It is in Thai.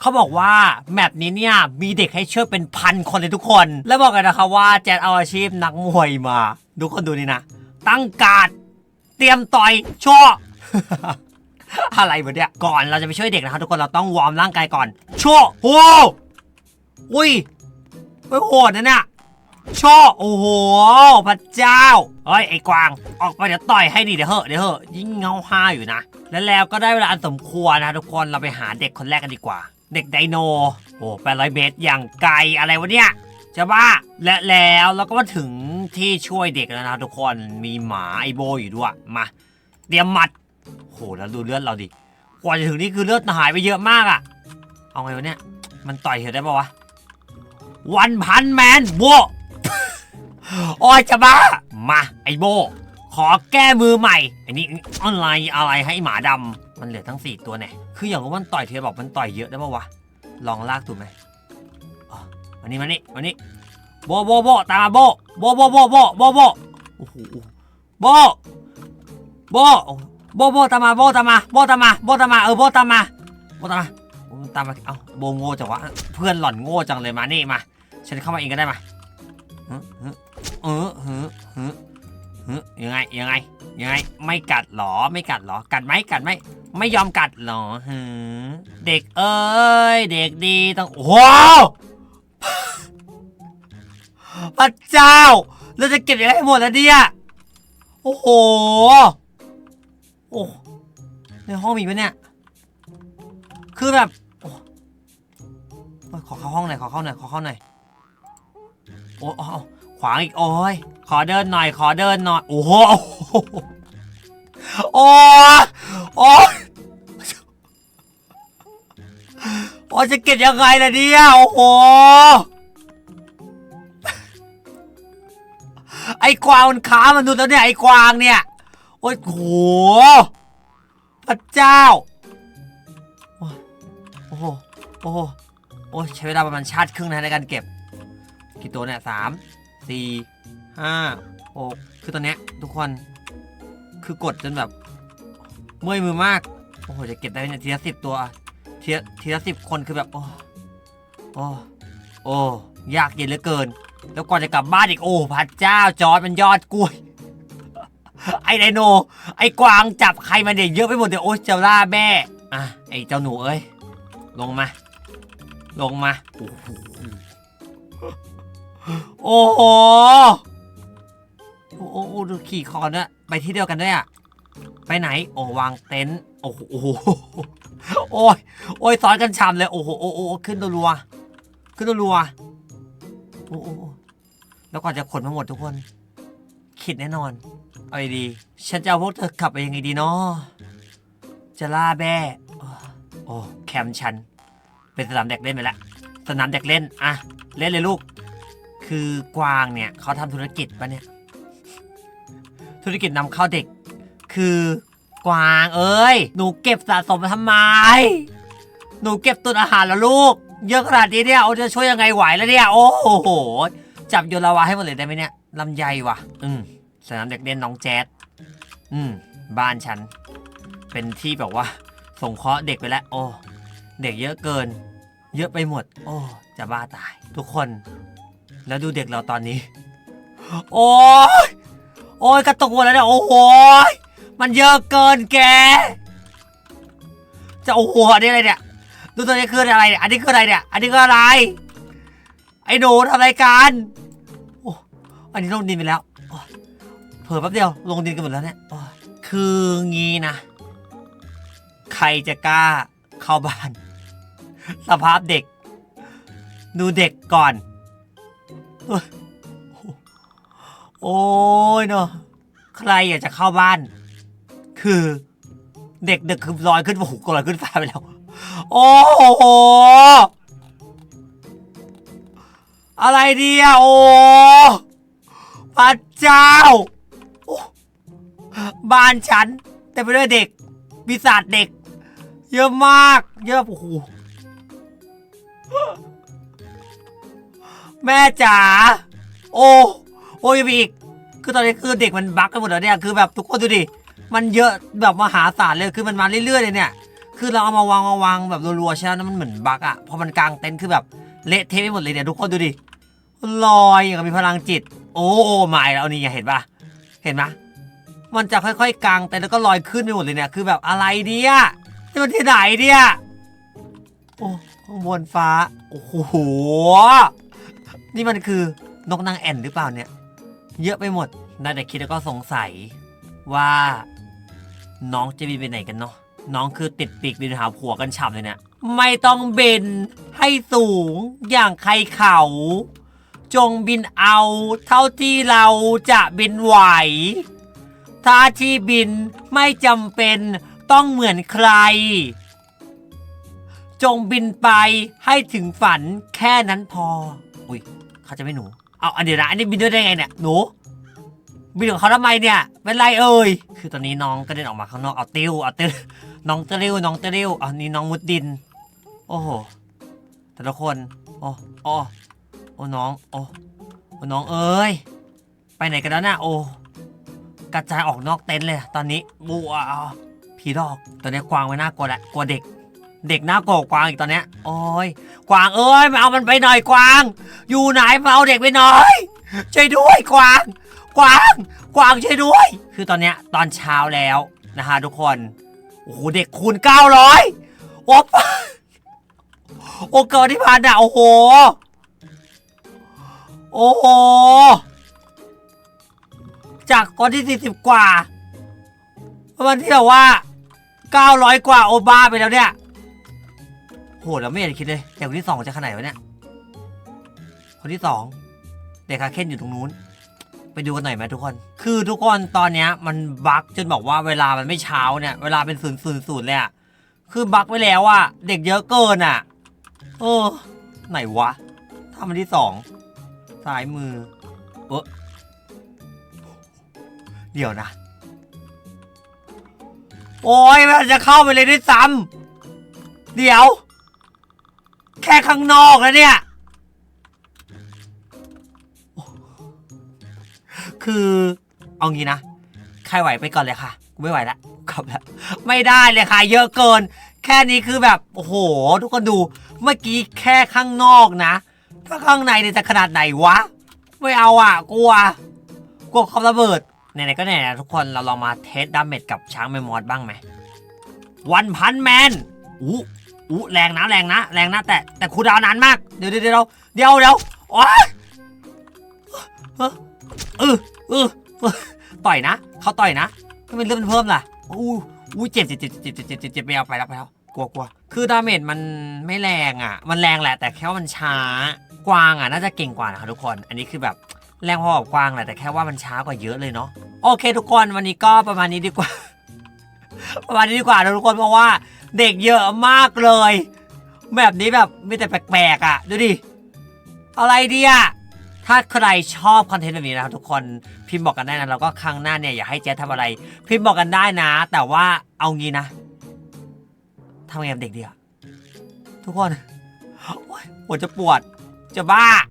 เขาบอกว่าแมปนี้เนี่ยมีเด็กให้ช่วยเป็นพันคนเลยทุกคน แล้วบอกกันนะครับว่าแจนเอาอาชีพนักมวยมาดูคนดูนี่นะ ตั้งการดเตรียมต่อยชว์อะไรวะเนี่ยก่อนเราจะไปช่วยเด็กนะครับทุกคนเราต้องวอร์มร่างกายก่อนโชว์โอ้อุ้ยไม่โหดนะเนี่ยโชว์โอ้โหพระเจ้าเฮ้ยไอ้กวาง ออกไปเดี๋ยวต่อยให้ดิเดี๋ยวเหอะเดี๋ยวเหอะยิ่งเงาห้าอยู่นะ แล้วแล้วก็ได้เวลาอันสมควรนะทุกคนเราไปหาเด็กคนแรกกันดีกว่า เด็กไดโน โอ้แปดร้อยเมตรอย่างไกลอะไรวะเนี่ยจะบ้าและแล้วเราก็มาถึงที่ช่วยเด็กแล้วนะทุกคนมีหมาไอโบอยู่ด้วยมา เตรียมหมัดโหแล้วดูเลือดเราดิกว่าจะถึงนี่คือเลือดหายไปเยอะมากอะเอาไงวะเนี่ยมันต่อยเธอได้ปะวะวันพันแมนโบโอ้ยจะบ้ามาไอโบ ขอแก้มือใหม่อันนี้ออนไลน์อะไรให้หมาดำ มันเหลือทั้งสี่ตัวเนี่ยคืออย่างว่ามันต่อยเธอบอกมันต่อยเยอะได้ปะวะ ลองลากถูกไหมอ๋อมานี่มานี่มานี่โบโบโบตามมาโบโบโบโบโบโบโบโอ้โหโบโบโบโบตามมาโบตามมาโบตามมาโบตามมาเออโบตามมาโบตามมาโบตามมาเอ้าโบโง่จังวะเพื่อนหล่อนโง่จังเลยมานี่มาฉันเข้ามาเองก็ได้มาเออเออเออเออเออเออยังไงยังไงยังไงไม่กัดหรอไม่กัดหรอกัดไหมกัดไหม ไม่ยอมกัดเหรอหือเด็กเอ้ย เด็กดีต้องโอ้โหพระเจ้า เราจะเก็บยังไงให้หมดแล้วเนี่ย โอ้โห โอ้ ในห้องมีปะเนี่ย คือแบบโอ้โอ้ยขอเข้าห้องหน่อยขอเข้าหน่อยขอเข้าหน่อย โอ้เอาขวางอีกโอ้ย ขอเดินหน่อย ขอเดินหน่อย โอ้โห โอ้โอ้โอ้จะเก็บยังไงล่ะเนี่ยโอ้โห ไอ้กวางมันค้ามนุษย์แล้วเนี่ย ไอ้กวางเนี่ย โอ้ยโหพระเจ้า โอ้โห โอ้โห โอ้ใช้เวลาประมาณชาติครึ่งนะในการเก็บ กี่ตัวเนี่ยสามสี่ห้าหกคือตอนเนี้ยทุกคน คือกดจนแบบ เมื่อยมือมาก โอ้โห จะเก็บได้เนี่ยทีละสิบตัว ทีละทีละสิบคนคือแบบ โอ้ โอ้ โอ้ ยากเย็นเหลือเกิน แล้วก่อนจะกลับบ้านอีก โอ้พระเจ้า จอร์ดมันยอดกล้วย ไอไดโน ไอกวางจับใครมาเด็กเยอะไปหมดเดี๋ยวโอ้เจ้าล่าแม่ อะ ไอเจ้าหนูเอ้ย ลงมา ลงมา โอ้โหโอ้โหโอ้โหดูขี่คอเนี่ย ไปที่เดียวกันด้วยอะไปไหน โอ้วางเต็นท์โอ้โหโอ้ยโอ้ยซ้อนกันฉ่ำเลยโอ้โหโอ้โหขึ้นตัวรัว ขึ้นรัวๆโอ้โอ้โหแล้วก่อนจะขนมาหมดทุกคนคิดแน่นอน เอาดีฉันจะเอาพวกเธอกลับไปยังไงดีเนาะจะล่าแบ้โอ้แคมฉัน เป็นสนามเด็กเล่นไปแล้วสนามเด็กเล่นอะเล่นเลยลูก คือกวางเนี่ยเขาทำธุรกิจปะเนี่ย ธุรกิจนำเข้าเด็ก คือกวางเอ้ย หนูเก็บสะสมมาทำไม หนูเก็บตุนอาหารแล้วลูก เยอะขนาดนี้เนี่ยโอ้จะช่วยยังไงไหวแล้วเนี่ย โอ้โห จับโยนลาวาให้หมดเลยได้ไหมเนี่ยลำไยว่ะ อืมสนามเด็กเล่นน้องแจ๊ดอืม บ้านฉัน เป็นที่แบบว่าสงเคราะห์เด็กไปแล้ว โอ้เด็กเยอะเกิน เยอะไปหมด โอ้จะบ้าตาย ทุกคน แล้วดูเด็กเราตอนนี้ โอ้ย โอ้ยกระตุกหมดแล้วเนี่ยโอ้โหมันเยอะเกินแก จะโอ้โหอันนี้อะไรเนี่ย ดูตัวนี้คืออะไรเนี่ย อันนี้คืออะไรเนี่ย อันนี้คืออะไร ไอ้หนูทำอะไรกันโอ้อันนี้ลงดินไปแล้วเผลอแป๊บเดียวลงดินกันหมดแล้วเนี่ยคืองี้นะ ใครจะกล้าเข้าบ้าน สภาพเด็ก ดูเด็กก่อน โอ้ยเนาะใครอยากจะเข้าบ้าน คือเด็กเด็กคือลอยขึ้นโอ้โหลอยขึ้นฟ้าไปแล้ว โอ้โหอะไรดีอะโอ้พระเจ้า บ้านฉันเต็มไปด้วยเด็กปีศาจเด็ก เยอะมาก เยอะโอ้โหแม่จ๋าโอ้ โอ้ยมีอีก คือตอนนี้คือเด็กมันบั๊กกันหมดแล้วเนี่ย คือแบบทุกคนดูดิ มันเยอะแบบมหาศาลเลย คือมันมาเรื่อยๆเลยเนี่ย คือเราเอามาวางมาวางแบบรัวๆใช่ไหมมันเหมือนบั๊กอะพอมันกลางเต็นท์คือแบบเละเทะไปหมดเลยเนี่ยทุกคนดูดิ ลอยอย่างกับมีพลังจิต โอ้โอ้ไม่แล้วนี่ไงเห็นปะเห็นไหมมันจะค่อยๆกลางเต็นท์แล้วก็ลอยขึ้นไปหมดเลยเนี่ย คือแบบอะไรเนี่ยนี่มันที่ไหนเนี่ยโอ้ข้างบนฟ้า โอ้โห นี่มันคือนกนางแอ่นหรือเปล่าเนี่ย เยอะไปหมดได้แต่คิดแล้วก็สงสัยว่า น้องจะบินไปไหนกันเนาะน้องคือติดปีกบินหาผัวกันฉ่ำเลยเนี่ยไม่ต้องบินให้สูงอย่างใครเขา จงบินเอาเท่าที่เราจะบินไหว ถ้าที่บินไม่จำเป็นต้องเหมือนใคร จงบินไปให้ถึงฝันแค่นั้นพอ อุ้ยเขาจะไม่หนู เอาอันเดียวนะอันนี้บินด้วยได้ไงเนี่ยหนูบินของเขาทำไมเนี่ยเป็นไรเอ่ยคือตอนนี้น้องก็เดินออกมาข้างนอกเอาติ้วเอาติ้วน้องเติ้วน้องเติ้วเอานี่น้องมุดดิน โอ้โหแต่ละคนโอ้โอ้โอ้น้องโอ้โอ้น้องเอ้ยไปไหนกันแล้วน่ะโอ้กระจายออกนอกเต็นท์เลยตอนนี้บัวผีดอกตอนนี้กวางไม่น่ากลัวแหละกลัวเด็ก เด็กหน่ากกกวางอีกตอนเนี้ยโอ้ยกวางเอ้ยมาเอามันไปหน่อยกวาง อยู่ไหนมาเอาเด็กไปหน่อยช่วยด้วยกวาง กวางกวางช่วยด้วย คือตอนเนี้ยตอนเช้าแล้วนะฮะทุกคนโอ้โหเด็กคูณ900โอ้ปโอ้เกินที่ผ่านอะโอ้โหโอ้โหจากก้อนที่ 40 กว่าวันที่แบบว่า 900 กว่าโอบ้าไปแล้วเนี่ย หแล้วไม่อยากจะคิดเลยแต่คนที่สองจะขนาดไหนวะเนี่ย คนที่สองเด็กคาเคนอยู่ตรงนู้น ไปดูกันหน่อยไหมทุกคน คือทุกคนตอนเนี้ยมันบั๊กจนบอกว่าเวลามันไม่เช้าเนี่ย เวลาเป็นศูนย์ศูนย์ศูนย์เลยอะคือบั๊กไว้แล้วอะเด็กเยอะเกินอะเออ ไหนวะถ้ามันที่สองซ้ายมือ เออเดี๋ยวนะ โอ้ยมันจะเข้าไปเลยด้วยซ้ำเดี๋ยว ค่ข้างนอกนะเนี่ย คือเอางี้นะใครไหวไปก่อนเลยค่ะ กูไม่ไหวละกลับแล้วไม่ได้เลยค่ะ เยอะเกิน แค่นี้คือแบบ โอ้โห ทุกคนดู เมื่อกี้แค่ข้างนอกนะ ถ้าข้างในเนี่ยจะขนาดไหนวะ ไม่เอาอะ กลัว กลัวความระเบิดไหนๆก็ไหนๆทุกคนเราลองมาเทสดาเมจกับช้างแมมมอสบ้างไหมวันพันแมนอู้ อู้แรงนะแรงนะแรงนะแต่แต่คูดาวนานมาก เดี๋ยวเดี๋ยวเดี๋ยวเดี๋ยวเดี๋ยวอ๊ยเออเออเออเออต่อยนะเขาต่อยนะทำไมเลือดมันเพิ่มล่ะอู้อู้เจ็บเจ็บเจ็บเจ็บเจ็บเจ็บเจ็บเจ็บไม่เอาไปแล้วไปแล้วกลัวกลัวคือดาเมจมันไม่แรงอะ มันแรงแหละแต่แค่มันช้ากวางอะน่าจะเก่งกว่านะคะทุกคน อันนี้คือแบบแรงพอกับกวางแหละแต่แค่ว่ามันช้ากว่าเยอะเลยเนาะโอเค ทุกคนวันนี้ก็ประมาณนี้ดีกว่า ประมาณนี้ดีกว่าทุกคนเพราะว่า เด็กเยอะมากเลย แบบนี้แบบมีแต่แปลกๆอะ ดูดิ อะไรดีอะถ้าใครชอบคอนเทนต์แบบนี้นะครับทุกคนพิมพ์บอกกันได้นะแล้วก็ครั้งหน้าเนี่ยอยากให้เจ๊ทำอะไร พิมพ์บอกกันได้นะ แต่ว่าเอางี้นะทำไงกับเด็กดีอะทุกคนโอ๊ยปวดจะปวดจะบ้า